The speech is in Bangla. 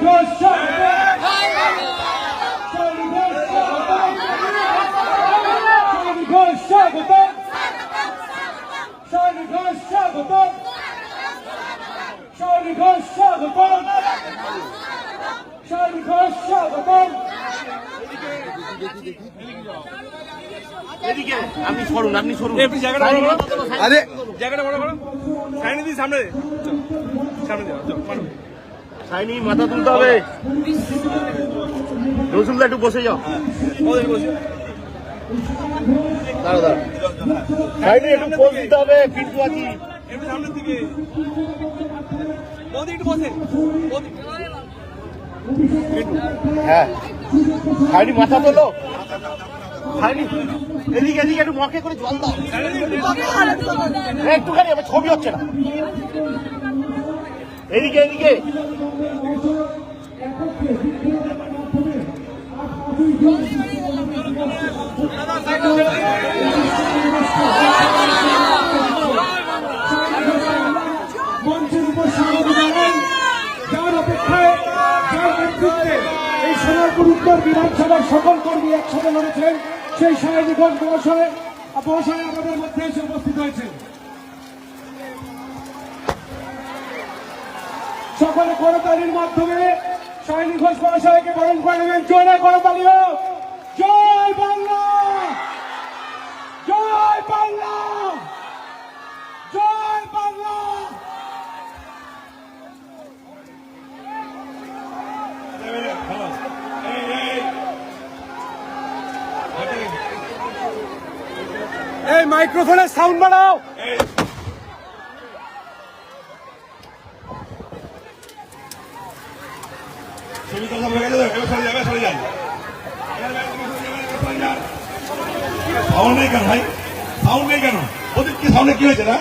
ঘোষ আপনি সরুন আপনি সরুন জায়গাটা বড় করো সাইনে দিই সামনে সামনে যাও সাইনি, মাথা তুলতে হবে। রসুলদা একটু বসে যাও। দাঁড়া দাঁড়া একটু পোজ দিতে হবে পিন্টু আছি। সামনের দিকে হ্যাঁ। সাইনি, মাথা তোলো। সাইনি, এদিকে এদিকে, একটু মকে করে জল দাও। একটুখানি, আমার ছবি হচ্ছে না। এদিকে এদিকে। এই বিধানসভার সকল কর্মী একসাথে লড়েছেন। সেই সায়নিগঞ্জ মহাশয় মহাশয় আমাদের মধ্যে এসে উপস্থিত হয়েছেন। সকলে করতালির মাধ্যমে সায়নী ঘোষ মহাশয়কে বরণ করে নেবেন জোরে করতালি জয় বাংলা জয় বাংলা জয় বাংলা এই মাইক্রোফোনের সাউন্ড বাড়াও সাউন্ড নেই কেন ভাই। সাউন্ড কেন ওদের কি সাউন্ডে কি হয়েছে না?